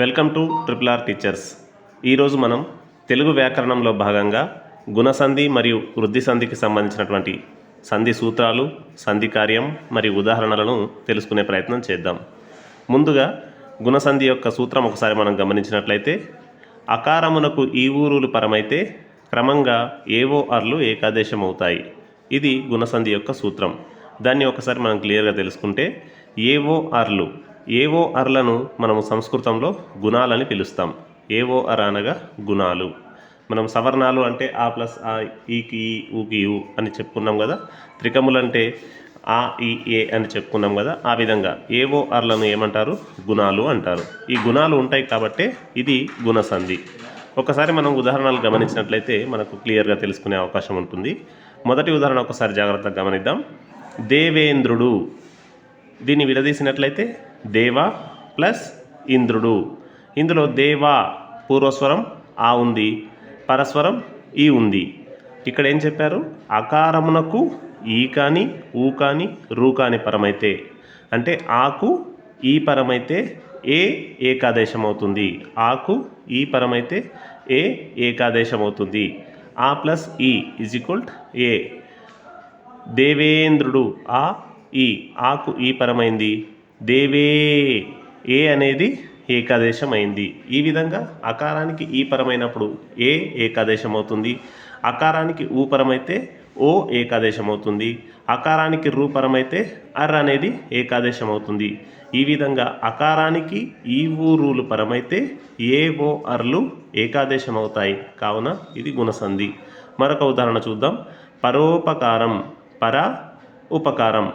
Welcome to triple R teachers. ఈరోజు మనం తెలుగు వ్యాకరణంలో భాగంగా గుణసంధి మరియు వృద్ధి సంధికి సంబంధించినటువంటి సంధి సూత్రాలు సంధి కార్యం మరియు ఉదాహరణలను తెలుసుకునే ప్రయత్నం చేద్దాం. ముందుగా గుణసంధి యొక్క సూత్రం ఒకసారి మనం గమనించినట్లయితే అకారమునకు ఈ ఊరులు పరమైతే క్రమంగా ఏవో అర్లు ఏకాదేశం అవుతాయి ఇది గుణసంధి యొక్క సూత్రం. దాన్ని ఒకసారి మనం క్లియర్గా తెలుసుకుంటే ఏవో అర్లు ఏఓఆర్లను అర్లను మనము సంస్కృతంలో గుణాలని పిలుస్తాం. ఏఓఆర్ అర్ అనగా గుణాలు. మనం సవర్ణాలు అంటే ఆ ప్లస్ ఆ ఈకి ఈ ఊకి యు అని చెప్పుకున్నాం కదా? త్రికములు అంటే ఆ ఈ ఏ అని చెప్పుకున్నాం కదా? ఆ విధంగా ఏఓఆర్లను అర్లను ఏమంటారు? గుణాలు అంటారు. ఈ గుణాలు ఉంటాయి కాబట్టే ఇది గుణసంధి. ఒకసారి మనం ఉదాహరణలు గమనించినట్లయితే మనకు క్లియర్గా తెలుసుకునే అవకాశం ఉంటుంది. మొదటి ఉదాహరణ ఒకసారి జాగ్రత్తగా గమనిద్దాం. దేవేంద్రుడు. దీన్ని విడదీసినట్లయితే దేవ ప్లస్ ఇంద్రుడు. ఇందులో దేవా పూర్వస్వరం ఆ ఉంది పరస్వరం ఈ ఉంది. ఇక్కడ ఏం చెప్పారు? అకారమునకు ఈ కానీ ఊ కానీ రూ కాని పరమైతే. అంటే ఆకు ఈ పరమైతే ఏ ఏకాదేశం అవుతుంది ఆకు ఈ పరమైతే ఏ ఏకాదేశం అవుతుంది ఆ ప్లస్ ఈ ఇజ్ ఈక్వల్ ఏ దేవేంద్రుడు ఆ ఈ ఆకు ఈ పరమైంది. దేవే ఏ అనేది ఏకాదేశం అయింది ఈ విధంగా అకారానికి ఈ పరమైనప్పుడు ఏ ఏకాదేశం అవుతుంది అకారానికి ఊ పరమైతే ఓ ఏకాదేశం అవుతుంది అకారానికి రూపరమైతే అర్ అనేది ఏకాదేశం అవుతుంది ఈ విధంగా అకారానికి ఈ ఊరులు పరమైతే ఏ ఓ అర్లు ఏకాదేశం అవుతాయి కావున ఇది గుణసంధి. మరొక ఉదాహరణ చూద్దాం. పరోపకారం పర ఉపకారం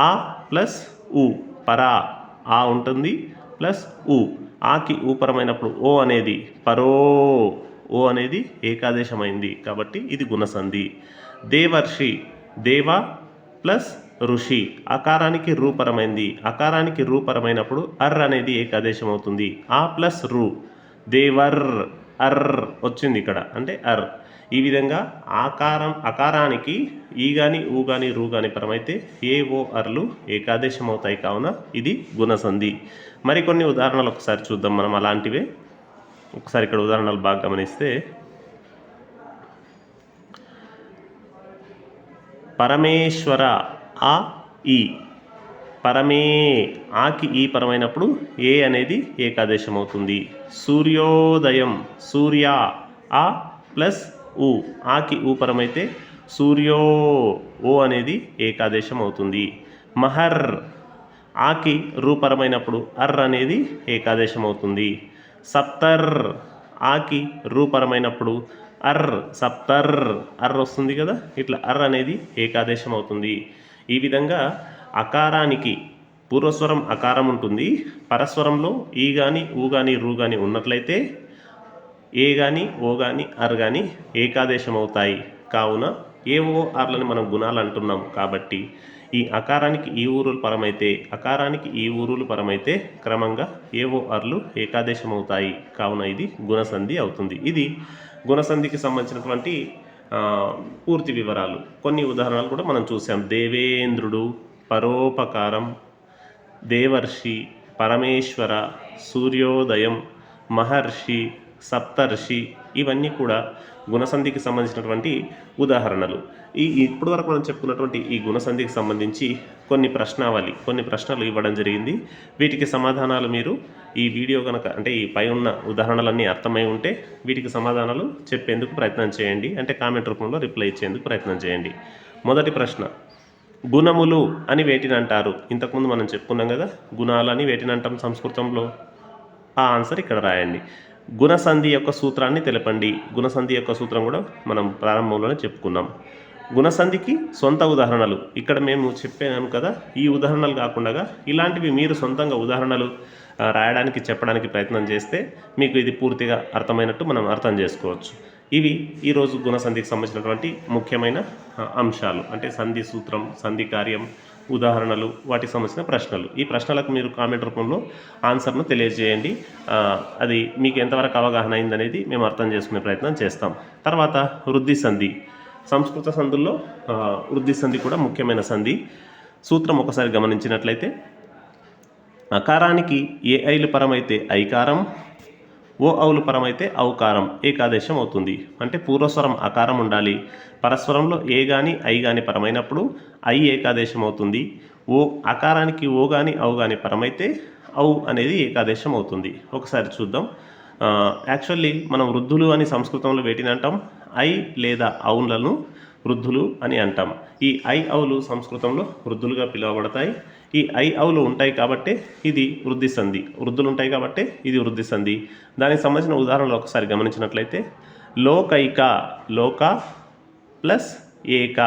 ఆ ప్లస్ ఊ. పరా ఆ ఉంటుంది ప్లస్ ఉ ఆకి ఊపరమైనప్పుడు ఓ అనేది పరో ఓ అనేది ఏకాదేశమైంది. కాబట్టి ఇది గుణసంధి. దేవర్షి దేవ ప్లస్ ఋషి. అకారానికి రూపరమైంది. అకారానికి రూపరమైనప్పుడు అర్ అనేది ఏకాదేశం అవుతుంది ఆ ప్లస్ రు. దేవర్. అర్ వచ్చింది ఇక్కడ. అంటే అర్. ఈ విధంగా ఆకారం అకారానికి ఈ కానీ ఊ కానీ రూ కానీ పరమైతే ఏ ఓ అర్లు ఏకాదేశం అవుతాయి కావున ఇది గుణసంధి. మరికొన్ని ఉదాహరణలు ఒకసారి చూద్దాం మనం అలాంటివే. ఒకసారి ఇక్కడ ఉదాహరణలు బాగా గమనిస్తే పరమేశ్వర ఆ ఈ. పరమే ఆకి ఈ పరమైనప్పుడు ఏ అనేది ఏకాదేశం అవుతుంది సూర్యోదయం సూర్య ఆ ప్లస్ ఉ ఆకి ఊ పరమైతే సూర్యో ఓ అనేది ఏకాదేశం అవుతుంది మహర్ ఆకి రూపరమైనప్పుడు అర్ అనేది ఏకాదేశం అవుతుంది సప్తర్ ఆకి రూపరమైనప్పుడు అర్ సప్తర్ అర్ వస్తుంది కదా? ఇట్లా అర్ అనేది ఏకాదేశం అవుతుంది ఈ విధంగా అకారానికి పూర్వస్వరం అకారం ఉంటుంది. పరస్వరంలో ఈ కానీ ఊ కానీ రూ కానీ ఉన్నట్లయితే ఏ కానీ ఓ కానీ అర్ కానీ ఏకాదేశం అవుతాయి కావున ఏ ఓ మనం గుణాలు అంటున్నాం కాబట్టి ఈ అకారానికి ఈ ఊరులు పరమైతే అకారానికి ఈ ఊరులు పరమైతే క్రమంగా ఏఓఆర్లు అర్లు ఏకాదేశం అవుతాయి కావున ఇది గుణసంధి అవుతుంది. ఇది గుణసంధికి సంబంధించినటువంటి పూర్తి వివరాలు. కొన్ని ఉదాహరణలు కూడా మనం చూసాం దేవేంద్రుడు పరోపకారం. దేవర్షి పరమేశ్వర సూర్యోదయం మహర్షి సప్తర్షి ఇవన్నీ కూడా గుణసంధికి సంబంధించినటువంటి ఉదాహరణలు. ఈ ఇప్పటి వరకు మనం చెప్పుకున్నటువంటి ఈ గుణసంధికి సంబంధించి కొన్ని ప్రశ్నావళి కొన్ని ప్రశ్నలు ఇవ్వడం జరిగింది. వీటికి సమాధానాలు మీరు ఈ వీడియో కనుక అంటే ఈ పై ఉన్న ఉదాహరణలన్నీ అర్థమై ఉంటే వీటికి సమాధానాలు చెప్పేందుకు ప్రయత్నం చేయండి. అంటే కామెంట్ రూపంలో రిప్లై ఇచ్చేందుకు ప్రయత్నం చేయండి. మొదటి ప్రశ్న. గుణములు అని వేటిని అంటారు ఇంతకుముందు మనం చెప్పుకున్నాం కదా గుణాలు అని వేటిని అంటాం సంస్కృతంలో? ఆ ఆన్సర్ ఇక్కడ రాయండి. గుణసంధి యొక్క సూత్రాన్ని తెలపండి. గుణసంధి యొక్క సూత్రం కూడా మనం ప్రారంభంలోనే చెప్పుకున్నాం. గుణసంధికి సొంత ఉదాహరణలు. ఇక్కడ మేము చెప్పాను కదా ఈ ఉదాహరణలు కాకుండా ఇలాంటివి మీరు సొంతంగా ఉదాహరణలు రాయడానికి చెప్పడానికి ప్రయత్నం చేస్తే మీకు ఇది పూర్తిగా అర్థమైనట్టు మనం అర్థం చేసుకోవచ్చు. ఇవి ఈరోజు గుణసంధికి సంబంధించినటువంటి ముఖ్యమైన అంశాలు. అంటే సంధి సూత్రం సంధి కార్యం ఉదాహరణలు వాటికి సంబంధించిన ప్రశ్నలు. ఈ ప్రశ్నలకు మీరు కామెంట్ రూపంలో ఆన్సర్ను తెలియజేయండి. అది మీకు ఎంతవరకు అవగాహన అయిందనేది మేము అర్థం చేసుకునే ప్రయత్నం చేస్తాం. తర్వాత వృద్ధి సంధి. సంస్కృత సంధుల్లో వృద్ధి సంధి కూడా ముఖ్యమైన సంధి. సూత్రం ఒకసారి గమనించినట్లయితే అకారానికి ఏ ఐలు పరమైతే ఐకారం ఓ అవులు పరం అయితే ఔకారం ఏకాదేశం అవుతుంది. అంటే పూర్వస్వరం అకారం ఉండాలి. పరస్వరంలో ఏ గాని ఐ గాని పరమైనప్పుడు ఐ ఏకాదేశం అవుతుంది. ఓ అకారానికి ఓ గాని ఔ గాని పరమైతే ఔ అనేది ఏకాదేశం అవుతుంది. ఒకసారి చూద్దాం. యాక్చువల్లీ మనం వృద్ధులు అని సంస్కృతంలో వేటిని అంటాం? ఐ లేదా ఔన్లను వృద్ధులు అని అంటాం. ఈ ఐ అవులు సంస్కృతంలో వృద్ధులుగా పిలువబడతాయి. ఈ ఐ అవులు ఉంటాయి కాబట్టే ఇది వృద్ధి సంధి. వృద్ధులు ఉంటాయి కాబట్టే ఇది వృద్ధి సంధి. దానికి సంబంధించిన ఉదాహరణలు ఒకసారి గమనించినట్లయితే లోకైక లోక ప్లస్ ఏక.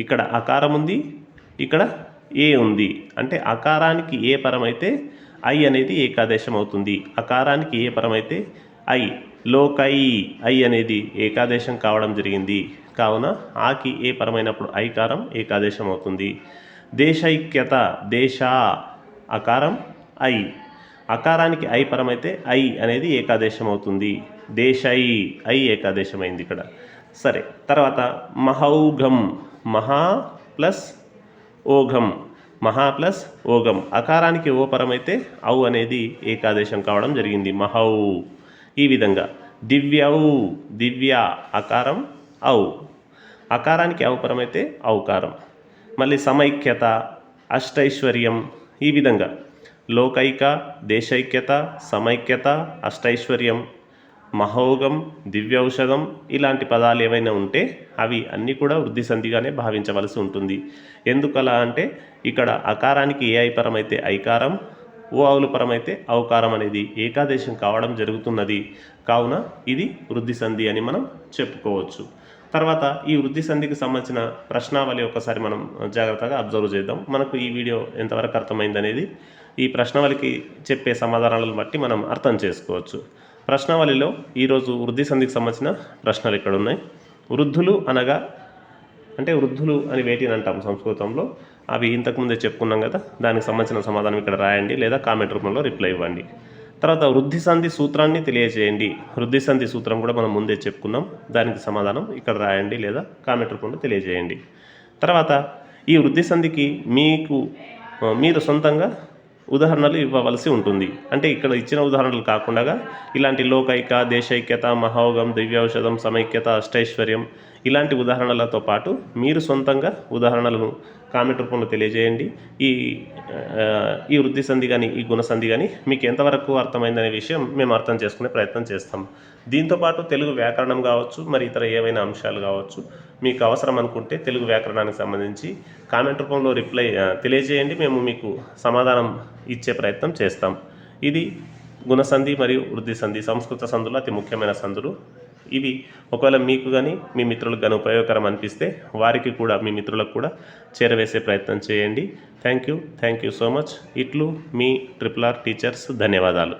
ఇక్కడ అకారం ఉంది ఇక్కడ ఏ ఉంది. అంటే అకారానికి ఏ పరమైతే ఐ అనేది ఏకాదేశం అవుతుంది అకారానికి ఏ పరమైతే ఐ లోకై ఐ అనేది ఏకాదేశం కావడం జరిగింది. కావున ఆకి ఏ పరమైనప్పుడు ఐకారం ఏకాదేశం అవుతుంది. దేశైక్యత దేశ అకారం ఐ. అకారానికి ఐ పరమైతే ఐ అనేది ఏకాదేశం అవుతుంది. దేశై ఐ ఏకాదేశమైంది ఇక్కడ. సరే తర్వాత మహౌఘం మహా ప్లస్ ఓఘం. మహా ప్లస్ ఓఘం. అకారానికి ఓ పరమైతే ఔ అనేది ఏకాదేశం కావడం జరిగింది. మహౌ. ఈ విధంగా. దివ్యౌ దివ్య అకారం అవు. అకారానికి ఔపరమైతే అవకారం మళ్ళీ సమైక్యత అష్టైశ్వర్యం ఈ విధంగా. లోకైక దేశైక్యత సమైక్యత అష్టైశ్వర్యం మహోగం దివ్యౌషధం ఇలాంటి పదాలు ఏవైనా ఉంటే అవి అన్నీ కూడా వృద్ధి సంధిగానే భావించవలసి ఉంటుంది. ఎందుకలా అంటే ఇక్కడ అకారానికి ఏ ఐపరమైతే ఐకారం ఓ అవులు పరమైతే అవకారం అనేది ఏకాదేశం కావడం జరుగుతున్నది. కావున ఇది వృద్ధి సంధి అని మనం చెప్పుకోవచ్చు. తర్వాత ఈ వృద్ధి సంధికి సంబంధించిన ప్రశ్నావళి ఒకసారి మనం జాగ్రత్తగా అబ్జర్వ్ చేద్దాం. మనకు ఈ వీడియో ఎంతవరకు అర్థమైంది అనేది ఈ ప్రశ్నావళికి చెప్పే సమాధానాలను బట్టి మనం అర్థం చేసుకోవచ్చు. ప్రశ్నావళిలో ఈరోజు వృద్ధి సంధికి సంబంధించిన ప్రశ్నలు ఇక్కడ ఉన్నాయి వృద్ధులు అనగా అంటే వృద్ధులు అని వేటిని అంటాం సంస్కృతంలో? అవి ఇంతకుముందే చెప్పుకున్నాం కదా దానికి సంబంధించిన సమాధానం ఇక్కడ రాయండి లేదా కామెంట్ రూపంలో రిప్లై ఇవ్వండి. తర్వాత వృద్ధి సంధి సూత్రాన్ని తెలియజేయండి. వృద్ధి సంధి సూత్రం కూడా మనం ముందే చెప్పుకున్నాం. దానికి సమాధానం ఇక్కడ రాయండి లేదా కామెంట్ రూపంలో తెలియజేయండి. తర్వాత ఈ వృద్ధి సంధికి మీకు మీరు సొంతంగా ఉదాహరణలు ఇవ్వవలసి ఉంటుంది. అంటే ఇక్కడ ఇచ్చిన ఉదాహరణలు కాకుండా ఇలాంటి లోకైక దేశైక్యత మహోగం దివ్యౌషధం సమైక్యత అష్టైశ్వర్యం ఇలాంటి ఉదాహరణలతో పాటు మీరు సొంతంగా ఉదాహరణలను కామెంట్ రూపంలో తెలియజేయండి. ఈ ఈ వృద్ధి సంధి కానీ ఈ గుణసంధి కానీ మీకు ఎంతవరకు అర్థమైందనే విషయం మేము అర్థం చేసుకునే ప్రయత్నం చేస్తాం. దీంతోపాటు తెలుగు వ్యాకరణం కావచ్చు మరి ఇతర ఏవైనా అంశాలు కావచ్చు మీకు అవసరం అనుకుంటే తెలుగు వ్యాకరణానికి సంబంధించి కామెంట్ రూపంలో రిప్లై తెలియజేయండి. మేము మీకు సమాధానం ఇచ్చే ప్రయత్నం చేస్తాం. ఇది గుణసంధి మరియు వృద్ధి సంధి సంస్కృత సంధులు అతి ముఖ్యమైన సంధులు. ఇవి ఒకవేళ మీకు కానీ మీ మిత్రులకు కానీ ఉపయోగకరం అనిపిస్తే వారికి కూడా మీ మిత్రులకు కూడా చేరవేసే ప్రయత్నం చేయండి. Thank you thank you so much ఇట్లు మీ ట్రిపుల్ ఆర్ టీచర్స్ ధన్యవాదాలు.